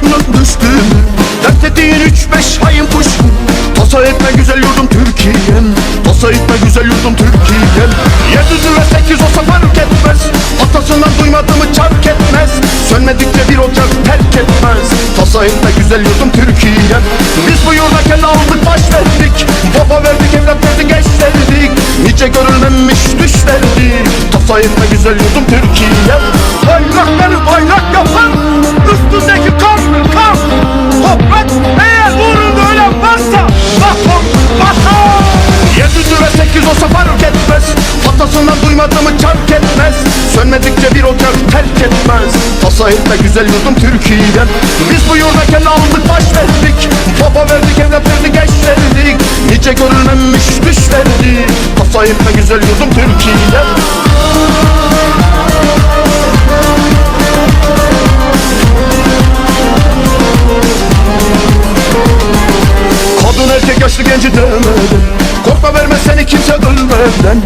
aklına düştüm. Dert ettiğin üç beş hayın kuş Tasa etme güzel yurdum Türkiye'm. Tasa etme güzel yurdum Türkiye'm. Yeryüzü ve sekiz olsa fark etmez. Atasından duymadığımı çark etmez. Sönmedikçe bir ocak terk etmez. Tasa etme güzel yurdum Türkiye'm. Biz bu yurda kelle aldık baş verdik. Baba verdik evlat verdik eş verdik. Nice görülmemiş düş verdik. Tasa etme güzel yurdum Türkiye'm. Bayrakları bayrak yapar. Duymadığımı çark etmez. Sönmedikçe bir ocak terk etmez. Tasa etme güzel yurdum Türkiye'm Biz bu yurda kelle aldık baş verdik. Baba verdik evlat verdik eş verdik. Nice görülmemiş düş verdik. Tasa etme güzel yurdum Türkiye'm Kadın erkek yaşlı genci demedim Korkma verme seni kimse ölmeden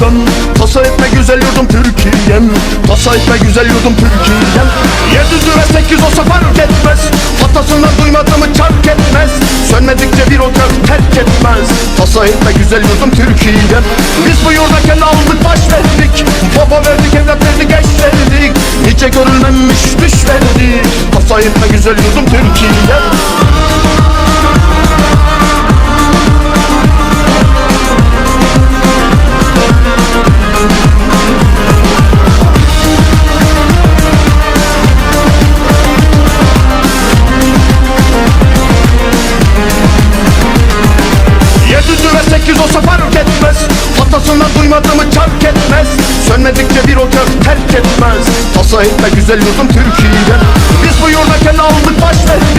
olmadan Tasa etme güzel yurdum Türkiye'm. Tasa etme güzel yurdum Türkiye'm. Yedi ve sekiz olsa fark etmez. Atasından duymadığımı çark etmez. Sönmedikçe bir ocak terk etmez. Tasa etme güzel yurdum Türkiye'm. Biz bu yurda aldık baş verdik Baba verdik evlat verdik eş verdik. Nice görülmemiş düş verdik. Tasa etme güzel yurdum Türkiye'm duymadığımı çark etmez. Sönmedikçe bir ocak terk etmez. Tasa etme güzel yurdum Türkiye'm Biz bu yurda aldık baş verdik